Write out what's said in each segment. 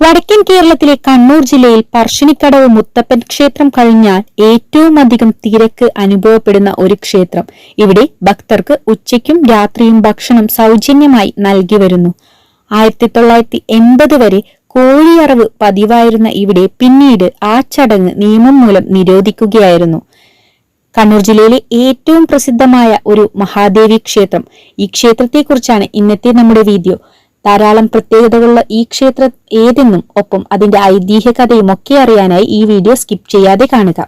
വടക്കൻ കേരളത്തിലെ കണ്ണൂർ ജില്ലയിൽ പർശിനിക്കടവ് മുത്തപ്പൻ ക്ഷേത്രം കഴിഞ്ഞാൽ ഏറ്റവും അധികം തിരക്ക് അനുഭവപ്പെടുന്ന ഒരു ക്ഷേത്രം. ഇവിടെ ഭക്തർക്ക് ഉച്ചയ്ക്കും രാത്രിയും ഭക്ഷണം സൗജന്യമായി നൽകി വരുന്നു. ആയിരത്തി തൊള്ളായിരത്തി എൺപത് വരെ കോഴിയറവ് പതിവായിരുന്ന ഇവിടെ പിന്നീട് ആ ചടങ്ങ് നിയമം മൂലം നിരോധിക്കുകയായിരുന്നു. കണ്ണൂർ ജില്ലയിലെ ഏറ്റവും പ്രസിദ്ധമായ ഒരു മഹാദേവി ക്ഷേത്രം. ഈ ക്ഷേത്രത്തെക്കുറിച്ചാണ് ഇന്നത്തെ നമ്മുടെ വീഡിയോ. ധാരാളം പ്രത്യേകതകളുള്ള ഈ ക്ഷേത്രം ഏതെന്നും ഒപ്പം അതിന്റെ ഐതിഹ്യ കഥയും ഒക്കെ അറിയാനായി ഈ വീഡിയോ സ്കിപ്പ് ചെയ്യാതെ കാണുക.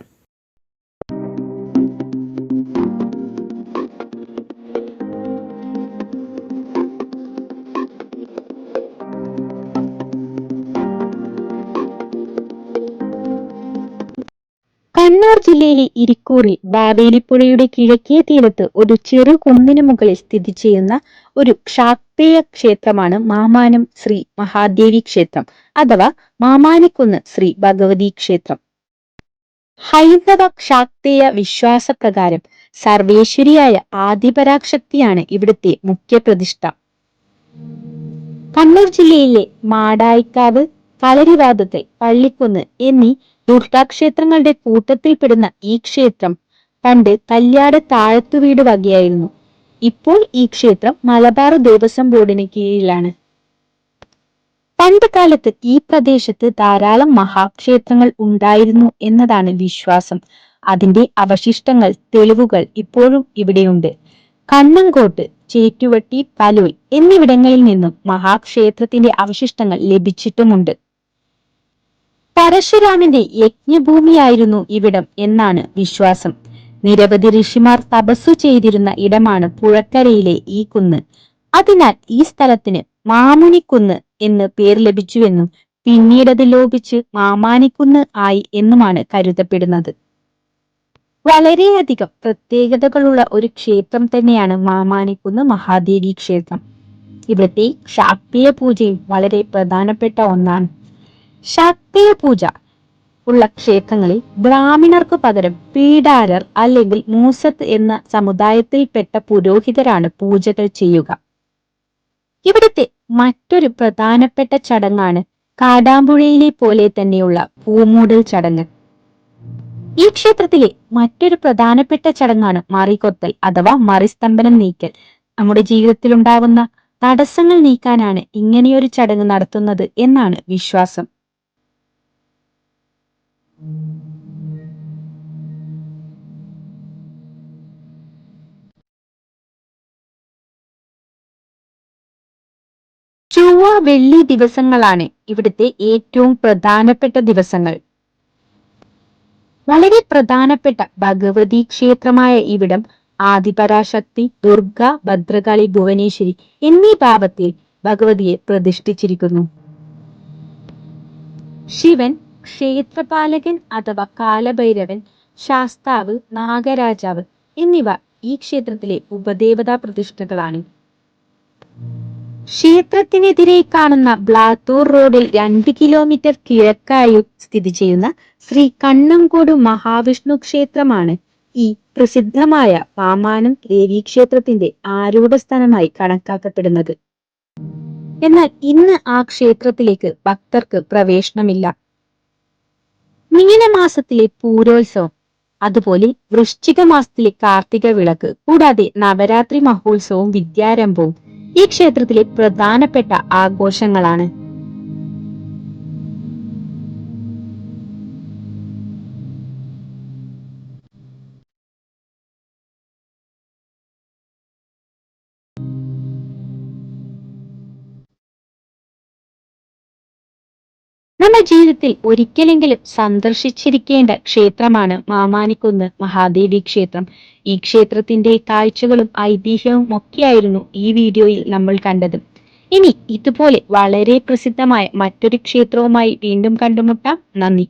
കണ്ണൂർ ജില്ലയിലെ ഇരിക്കൂറിൽ ബാവേലിപ്പുഴയുടെ കിഴക്കേ തീരത്ത് ഒരു ചെറു കുന്നിന് മുകളിൽ സ്ഥിതി ചെയ്യുന്ന ഒരു ക്ഷാത്രിയ ക്ഷേത്രമാണ് മാമാനം ശ്രീ മഹാദേവി ക്ഷേത്രം അഥവാ മാമാനിക്കുന്ന് ശ്രീ ഭഗവതി ക്ഷേത്രം. ഹൈന്ദവ ക്ഷാത്രിയ വിശ്വാസപ്രകാരം സർവേശ്വരിയായ ആദിപരാശക്തിയാണ് ഇവിടുത്തെ മുഖ്യ പ്രതിഷ്ഠ കണ്ണൂർ ജില്ലയിലെ മാടായിക്കാവ് കളരിവാദത്തെ പള്ളിക്കുന്ന് എന്നീ ദുർഗാക്ഷേത്രങ്ങളുടെ കൂട്ടത്തിൽപ്പെടുന്ന ഈ ക്ഷേത്രം പണ്ട് കല്യാട് താഴത്തുവീട് വകയായിരുന്നു. ഇപ്പോൾ ഈ ക്ഷേത്രം മലബാർ ദേവസ്വം ബോർഡിന് കീഴിലാണ്. പണ്ട് കാലത്ത് ഈ പ്രദേശത്ത് ധാരാളം മഹാക്ഷേത്രങ്ങൾ ഉണ്ടായിരുന്നു എന്നതാണ് വിശ്വാസം. അതിന്റെ അവശിഷ്ടങ്ങൾ തെളിവുകൾ ഇപ്പോഴും ഇവിടെയുണ്ട്. കണ്ണങ്കോട്ട് ചേറ്റുവട്ടി പലോയ് എന്നിവിടങ്ങളിൽ നിന്നും മഹാക്ഷേത്രത്തിന്റെ അവശിഷ്ടങ്ങൾ ലഭിച്ചിട്ടുമുണ്ട്. പരശുരാമന്റെ യജ്ഞഭൂമിയായിരുന്നു ഇവിടം എന്നാണ് വിശ്വാസം. നിരവധി ഋഷിമാർ തപസ്സു ചെയ്തിരുന്ന ഇടമാണ് പുഴക്കരയിലെ ഈ കുന്ന്. അതിനാൽ ഈ സ്ഥലത്തിന് മാമുനിക്കുന്ന് എന്ന് പേര് ലഭിച്ചുവെന്നും പിന്നീടത് ലോപിച്ച് മാമാനിക്കുന്ന് ആയി എന്നുമാണ് കരുതപ്പെടുന്നത്. വളരെയധികം പ്രത്യേകതകളുള്ള ഒരു ക്ഷേത്രം തന്നെയാണ് മാമാനിക്കുന്ന് മഹാദേവി ക്ഷേത്രം. ഇവിടുത്തെ ശാക്തീയ പൂജയും വളരെ പ്രധാനപ്പെട്ട ഒന്നാണ്. ശാക്തീയ പൂജ ഉള്ള ക്ഷേത്രങ്ങളിൽ ബ്രാഹ്മിണർക്ക് പകരം പീഡാരർ അല്ലെങ്കിൽ മൂസത്ത് എന്ന സമുദായത്തിൽപ്പെട്ട പുരോഹിതരാണ് പൂജകൾ ചെയ്യുക. ഇവിടുത്തെ മറ്റൊരു പ്രധാനപ്പെട്ട ചടങ്ങാണ് കാടാമ്പുഴയിലെ പോലെ തന്നെയുള്ള പൂമൂടൽ ചടങ്ങ്. ഈ ക്ഷേത്രത്തിലെ മറ്റൊരു പ്രധാനപ്പെട്ട ചടങ്ങാണ് മറികൊത്തൽ അഥവാ മറിസ്തംഭനം നീക്കൽ. നമ്മുടെ ജീവിതത്തിൽ ഉണ്ടാവുന്ന തടസ്സങ്ങൾ നീക്കാനാണ് ഇങ്ങനെയൊരു ചടങ്ങ് നടത്തുന്നത് എന്നാണ് വിശ്വാസം. ചൊവ്വ വെള്ളി ദിവസങ്ങളാണ് ഇവിടുത്തെ ഏറ്റവും പ്രധാനപ്പെട്ട ദിവസങ്ങൾ. വളരെ പ്രധാനപ്പെട്ട ഭഗവതി ക്ഷേത്രമായ ഇവിടം ആദിപരാശക്തി ദുർഗ ഭദ്രകാളി ഭുവനേശ്വരി എന്നീ ഭാവത്തിൽ ഭഗവതിയെ പ്രതിഷ്ഠിച്ചിരിക്കുന്നു. ശിവൻ ക്ഷേത്രപാലകൻ അഥവാ കാലഭൈരവൻ ശാസ്താവ് നാഗരാജാവ് എന്നിവ ഈ ക്ഷേത്രത്തിലെ ഉപദേവതാ പ്രതിഷ്ഠകളാണ് ക്ഷേത്രത്തിനെതിരെ കാണുന്ന ബ്ലാത്തൂർ റോഡിൽ രണ്ട് കിലോമീറ്റർ കിഴക്കായി സ്ഥിതി ചെയ്യുന്ന ശ്രീ കണ്ണങ്കോട് മഹാവിഷ്ണു ക്ഷേത്രമാണ് ഈ പ്രസിദ്ധമായ പാമാനം ദേവീ ക്ഷേത്രത്തിന്റെ ആരൂഢസ്ഥാനമായി കണക്കാക്കപ്പെടുന്നത്. എന്നാൽ ഇന്ന് ആ ക്ഷേത്രത്തിലേക്ക് ഭക്തർക്ക് പ്രവേശനമില്ല. മീനമാസത്തിലെ പൂരോത്സവം അതുപോലെ വൃശ്ചിക മാസത്തിലെ കാർത്തിക വിളക്ക് കൂടാതെ നവരാത്രി മഹോത്സവവും വിദ്യാരംഭവും ഈ ക്ഷേത്രത്തിലെ പ്രധാനപ്പെട്ട ആഘോഷങ്ങളാണ്. നമ്മുടെ ജീവിതത്തിൽ ഒരിക്കലെങ്കിലും സന്ദർശിച്ചിരിക്കേണ്ട ക്ഷേത്രമാണ് മാമാനിക്കുന്ന് മഹാദേവി ക്ഷേത്രം. ഈ ക്ഷേത്രത്തിന്റെ കാഴ്ചകളും ഐതിഹ്യവും ഒക്കെയായിരുന്നു ഈ വീഡിയോയിൽ നമ്മൾ കണ്ടത്. ഇനി ഇതുപോലെ വളരെ പ്രസിദ്ധമായ മറ്റൊരു ക്ഷേത്രവുമായി വീണ്ടും കണ്ടുമുട്ടാം. നന്ദി.